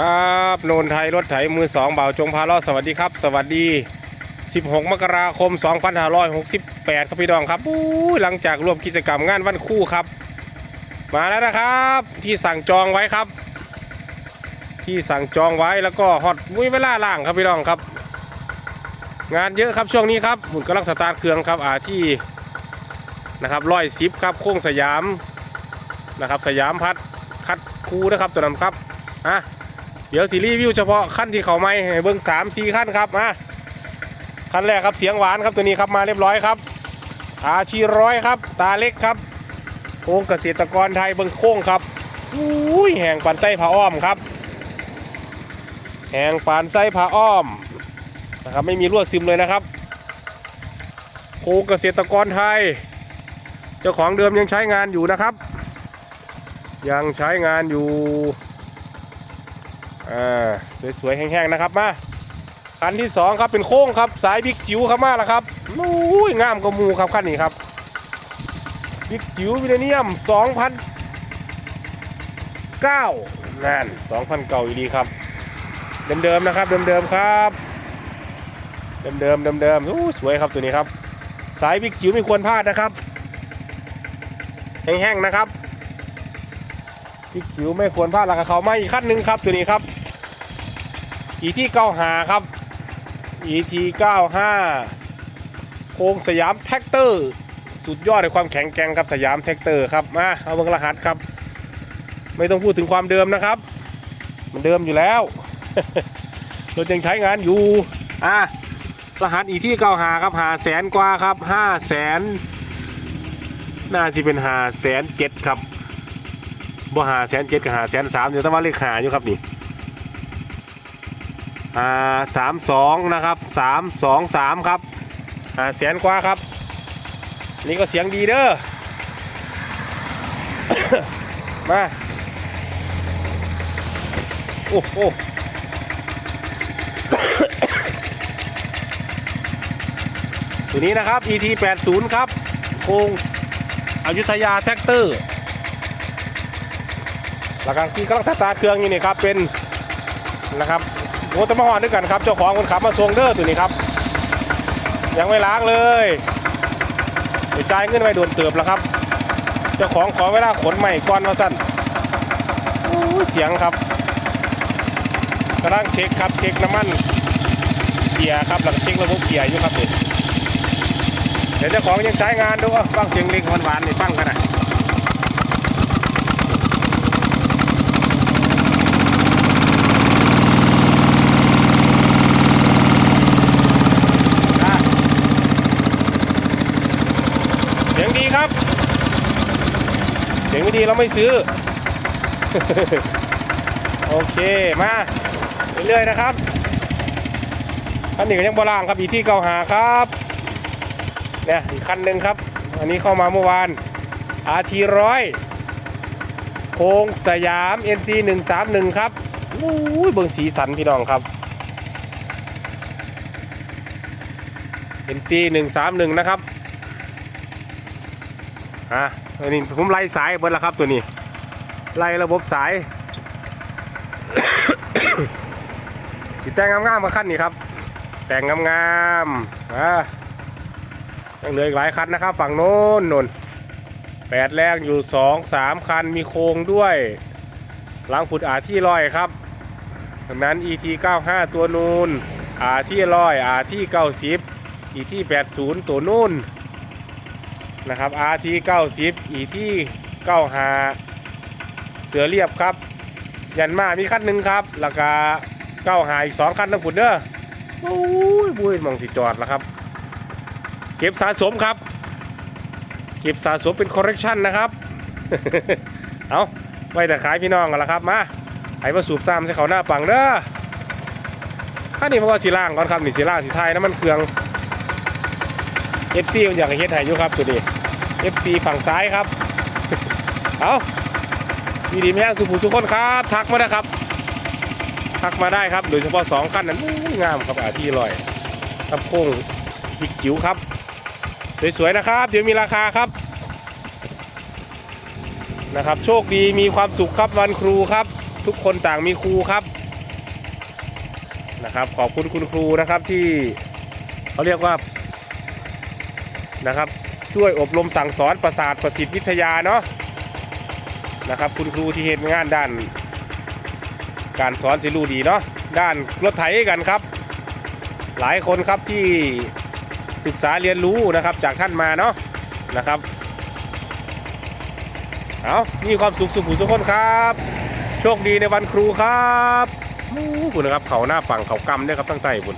ครับโนนไทยรถไถมือสองเบาจงพาล้อสวัสดีครับ สวัสดี 16 มกราคม 2568 ครับพี่น้องครับอู้ยหลังจากรวมกิจกรรมงานวันคู่ครับ มาแล้วนะครับ ที่สั่งจองไว้ครับ ที่สั่งจองไว้แล้วก็ฮอตมุ้ยเวลาล่างครับพี่น้องครับ งานเยอะครับช่วงนี้ครับหมุนกำลังสตาร์ทเครื่องครับอาที่นะครับร้อยสิบครับโค้งสยามนะครับสยามพัดคัดคูนะครับตัวนั้นครับอะ เดี๋ยวสีรีวิวเฉพาะขั้นที่เขาไม้เบิ้งสามสี่ขั้นครับอะขั้นแรกครับเสียงหวานครับตัวนี้ครับมาเรียบร้อยครับ อาชีร้อยครับ ตาเล็กครับโค้งเกษตรกรไทยเบิ้งโค้งครับอุ้ยแห่งปันไส้ผาอ้อมครับ แห่งปานไส้ผาอ้อมนะครับไม่มีรั่วซึมเลยนะครับโครงเกษตรกรไทย เจ้าของเดิมยังใช้งานอยู่นะครับ ยังใช้งานอยู่ อ่าสวยๆแห้งๆนะครับมาคันที่สองครับเป็นโค้งครับสายบิ๊กจิ๋วครับมาแล้วครับอุ้ยงามกว่าหมูครับคันนี้ครับบิ๊กจิ๋ววิลเนียม2009นั่น2009อยู่ดีครับ เดิมๆนะครับเดิมๆครับเดิมๆเดิมๆอู้สวยครับตัวนี้ครับ สายบิ๊กจิ๋วไม่ควรพลาดนะครับแห้งๆนะครับบิ๊กจิ๋วไม่ควรพลาดหลักเขาไมาอีกขั้นหนึ่งครับตัวนี้ครับ อีที่เก้าหาครับอีทีเก้าห้าโค้งสยามแท็กเตอร์ สุดยอดในความแข็งแกร่งครับสยามแท็กเตอร์ครับมาเอาเบิ้งรหัสครับ ไม่ต้องพูดถึงความเดิมนะครับ มันเดิมอยู่แล้วรถยังใช้งานอยู่อะรหัสอีที่เก้าหาครับหาแสนกว่าครับห้าแสนน่าจะเป็นหาแสนเจ็ดครับบ่หาแสนเจ็ดกับหาแสนสามเดี๋ยวต้องว่าเลขหาอยู่ครับนี่ อ่าสามสองนะครับสามสองสามครับหาแสนกว่าครับ นี่ก็เสียงดีเด้อ มา โอ้โหตัวนี้นะครับ ET 80ครับโครงอยุธยาแท็กเตอร์หลักการที่กำลังสตาร์ทเครื่องอยู่นี่ครับเป็นนะครับ โมตมาหอดด้วยกันครับเจ้าของคนขับมาทรงเดอร์ตัวนี้ครับ ยังไม่ล้างเลยเดี๋ยวจ่ายเงินไว้โดนเติบแล้วครับ เจ้าของขอเวลาขนใหม่ก่อนมาสั้นโอ้เสียงครับกำลังเช็คครับเช็คน้ำมันเกียร์ครับหลังเช็คระบบเกียร์อยู่ครับเดี๋ยวเจ้าของยังใช้งานดูอะฟังเสียงเล็กหวานๆนี่ฟังกันนะเสียงดี ครับ เสียงไม่ดีเราไม่ซื้อ โอเคมาเรื่อยๆนะครับคันนี้ก็ยังโบราณครับอีที่เก่าหาครับเนี่ยอีกคันหนึ่งครับ อันนี้เข้ามาเมื่อวาน RT ร้อยโค้งสยาม NC 131ครับอู้ยเบิ่งสีสันพี่น้องครับ NC 131นะครับ อะอันนี้ผมไล่สายเบิดแล้วครับตัวนี้ ไล่ระบบสายติดแต่งงามๆมาขั้นนี้ครับ แต่งงามๆอะยังเหลืออีกหลายคันนะครับ ฝั่งโน้นนนแปดแรงอยู่สองสามคันมีโครงด้วยหลังผุดอาที่ลอยครับดังนั้น ET 95 ตัวนูนอาที่ลอยอาที่90 ET 80 ตัวนูน นะครับ RT 90 ET 95เสือเรียบครับ ยันมามีคันหนึ่งครับแล้วก็95อีก 2 คันทั้งผุดเด้อโอ้ยบุ้ยมองสิจอดแล้วครับ เก็บสะสมครับ เก็บสะสมเป็นคอร์เรคชันนะครับ เอาไว้แต่ขายพี่น้องกันละครับมาไอ้มาสูบซ้ำใส่เขาหน้าปังเด้อข้านี่เพราะว่าสีล่างก่อนครับนี่สีล่างสีไทยน้ำมันเครื่อง FC มันอยากให้เฮ็ดให้อยู่ครับตัวนี้ FC ฝั่งซ้ายครับ เอามีดีแม่สุภูสุคนครับ ทักมาได้ครับ ทักมาได้ครับ โดยเฉพาะสองขั้นนั้นงามครับอาที่ลอยครับโค้งบิกจิ๋วครับ สวยๆนะครับ เดี๋ยวมีราคาครับ นะครับ โชคดีมีความสุขครับวันครูครับ ทุกคนต่างมีครูครับนะครับ ขอบคุณคุณครูนะครับที่เขาเรียกว่า นะครับ ช่วยอบรมสั่งสอนประสาทประสิทธิวิทยาเนาะนะครับ คุณครูที่เห็นงานด้าน การสอนสิรูดีเนาะด้านรถไถกันครับ หลายคนครับที่ศึกษาเรียนรู้นะครับจากท่านมาเนาะนะครับเอามีความสุขสุขทุกคนครับ โชคดีในวันครูครับมู้คุณนะครับเขาหน้าฝั่งเขากำเนี่ยครับตั้งใต้บุญ